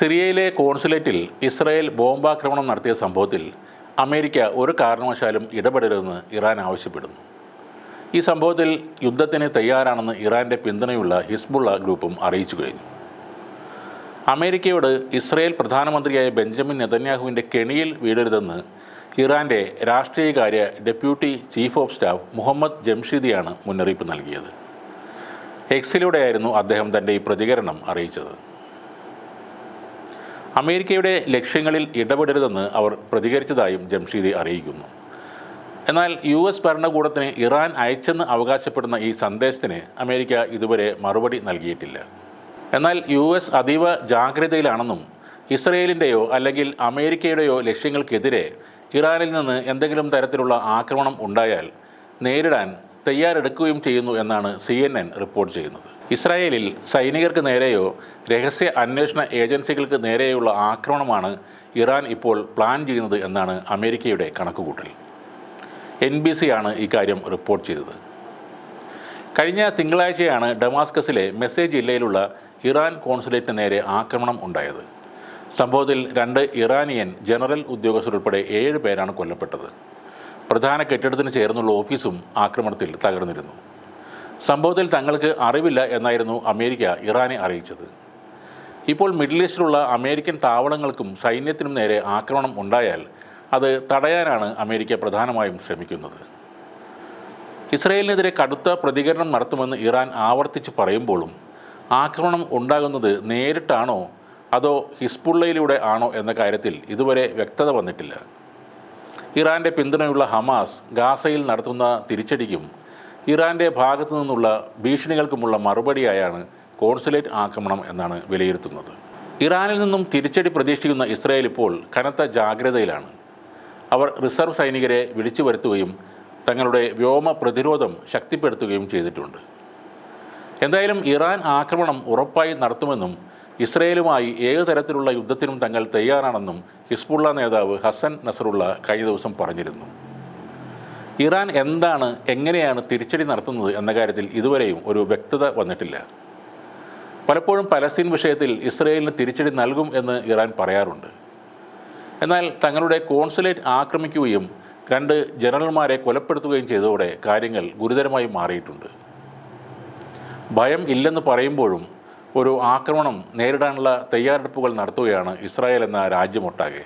സിറിയയിലെ കോൺസുലേറ്റിൽ ഇസ്രായേൽ ബോംബാക്രമണം നടത്തിയ സംഭവത്തിൽ അമേരിക്ക ഒരു കാരണവശാലും ഇടപെടരുതെന്ന് ഇറാൻ ആവശ്യപ്പെടുന്നു. ഈ സംഭവത്തിൽ യുദ്ധത്തിന് തയ്യാറാണെന്ന് ഇറാന്റെ പിന്തുണയുള്ള ഹിസ്ബുള്ള ഗ്രൂപ്പും അറിയിച്ചു കഴിഞ്ഞു. അമേരിക്കയോട് ഇസ്രായേൽ പ്രധാനമന്ത്രിയായ ബെഞ്ചമിൻ നെതന്യാഹുവിന്റെ കെണിയിൽ വീഴരുതെന്ന് ഇറാന്റെ രാഷ്ട്രീയകാര്യ deputy chief of staff Mohammad ജംഷീദിയാണ് മുന്നറിയിപ്പ് നൽകിയത്. എക്സിലൂടെയായിരുന്നു അദ്ദേഹം തന്റെ ഈ പ്രതികരണം അറിയിച്ചത്. അമേരിക്കയുടെ ലക്ഷ്യങ്ങളിൽ ഇടപെടരുതെന്ന് അവർ പ്രതികരിച്ചതായും ജംഷീദി അറിയിക്കുന്നു. എന്നാൽ യു എസ് ഭരണകൂടത്തിന് ഇറാൻ അയച്ചെന്ന് അവകാശപ്പെടുന്ന ഈ സന്ദേശത്തിന് അമേരിക്ക ഇതുവരെ മറുപടി നൽകിയിട്ടില്ല. എന്നാൽ യു എസ് അതീവ ജാഗ്രതയിലാണെന്നും ഇസ്രയേലിന്റെയോ അല്ലെങ്കിൽ അമേരിക്കയുടെയോ ലക്ഷ്യങ്ങൾക്കെതിരെ ഇറാനിൽ നിന്ന് എന്തെങ്കിലും തരത്തിലുള്ള ആക്രമണം ഉണ്ടായാൽ നേരിടാൻ തയ്യാറെടുക്കുകയും ചെയ്യുന്നു എന്നാണ് സി എൻ എൻ റിപ്പോർട്ട് ചെയ്യുന്നത്. ഇസ്രായേലിൽ സൈനികർക്ക് നേരെയോ രഹസ്യ അന്വേഷണ ഏജൻസികൾക്ക് നേരെയുള്ള ആക്രമണമാണ് ഇറാൻ ഇപ്പോൾ പ്ലാൻ ചെയ്യുന്നത് എന്നാണ് അമേരിക്കയുടെ കണക്കുകൂട്ടൽ. എൻ ബി സി ആണ് ഇക്കാര്യം റിപ്പോർട്ട് ചെയ്തത്. കഴിഞ്ഞ തിങ്കളാഴ്ചയാണ് ഡമാസ്കസിലെ മെസ്സേജ് ജില്ലയിലുള്ള ഇറാൻ കോൺസുലേറ്റിന് നേരെ ആക്രമണം ഉണ്ടായത്. സംഭവത്തിൽ രണ്ട് ഇറാനിയൻ ജനറൽ ഉദ്യോഗസ്ഥരുൾപ്പെടെ ഏഴ് പേരാണ് കൊല്ലപ്പെട്ടത്. പ്രധാന കെട്ടിടത്തിന് ചേർന്നുള്ള ഓഫീസും ആക്രമണത്തിൽ തകർന്നിരുന്നു. സംഭവത്തിൽ തങ്ങൾക്ക് അറിവില്ല എന്നായിരുന്നു അമേരിക്ക ഇറാനെ അറിയിച്ചത്. ഇപ്പോൾ മിഡിൽ ഈസ്റ്റിലുള്ള അമേരിക്കൻ താവളങ്ങൾക്കും സൈന്യത്തിനും നേരെ ആക്രമണം ഉണ്ടായാൽ അത് തടയാനാണ് അമേരിക്ക പ്രധാനമായും ശ്രമിക്കുന്നത്. ഇസ്രയേലിനെതിരെ കടുത്ത പ്രതികരണം നടത്തുമെന്ന് ഇറാൻ ആവർത്തിച്ച് പറയുമ്പോഴും ആക്രമണം ഉണ്ടാകുന്നത് നേരിട്ടാണോ അതോ ഹിസ്ബുള്ളയിലൂടെ ആണോ എന്ന കാര്യത്തിൽ ഇതുവരെ വ്യക്തത വന്നിട്ടില്ല. ഇറാന്റെ പിന്തുണയുള്ള ഹമാസ് ഗാസയിൽ നടത്തുന്ന തിരിച്ചടിക്കും ഇറാന്റെ ഭാഗത്തു നിന്നുള്ള ഭീഷണികൾക്കുമുള്ള മറുപടിയായാണ് കോൺസുലേറ്റ് ആക്രമണം എന്നാണ് വിലയിരുത്തുന്നത്. ഇറാനിൽ നിന്നും തിരിച്ചടി പ്രതീക്ഷിക്കുന്ന ഇസ്രായേൽ ഇപ്പോൾ കനത്ത ജാഗ്രതയിലാണ്. അവർ റിസർവ് സൈനികരെ വിളിച്ചു വരുത്തുകയും തങ്ങളുടെ വ്യോമ പ്രതിരോധം ശക്തിപ്പെടുത്തുകയും ചെയ്തിട്ടുണ്ട്. എന്തായാലും ഇറാൻ ആക്രമണം ഉറപ്പായി നടത്തുമെന്നും ഇസ്രയേലുമായി ഏത് തരത്തിലുള്ള യുദ്ധത്തിനും തങ്ങൾ തയ്യാറാണെന്നും ഹിസ്ബുള്ള നേതാവ് ഹസൻ നസറുള്ള കഴിഞ്ഞ ദിവസം പറഞ്ഞിരുന്നു. ഇറാൻ എന്താണ് എങ്ങനെയാണ് തിരിച്ചടി നടത്തുന്നത് എന്ന കാര്യത്തിൽ ഇതുവരെയും ഒരു വ്യക്തത വന്നിട്ടില്ല. പലപ്പോഴും പലസ്തീൻ വിഷയത്തിൽ ഇസ്രയേലിന് തിരിച്ചടി നൽകും എന്ന് ഇറാൻ പറയാറുണ്ട്. എന്നാൽ തങ്ങളുടെ കോൺസുലേറ്റ് ആക്രമിക്കുകയും രണ്ട് ജനറൽമാരെ കൊലപ്പെടുത്തുകയും ചെയ്തതോടെ കാര്യങ്ങൾ ഗുരുതരമായി മാറിയിട്ടുണ്ട്. ഭയം ഇല്ലെന്ന് പറയുമ്പോഴും ഒരു ആക്രമണം നേരിടാനുള്ള തയ്യാറെടുപ്പുകൾ നടത്തുകയാണ് ഇസ്രായേൽ എന്ന രാജ്യമൊട്ടാകെ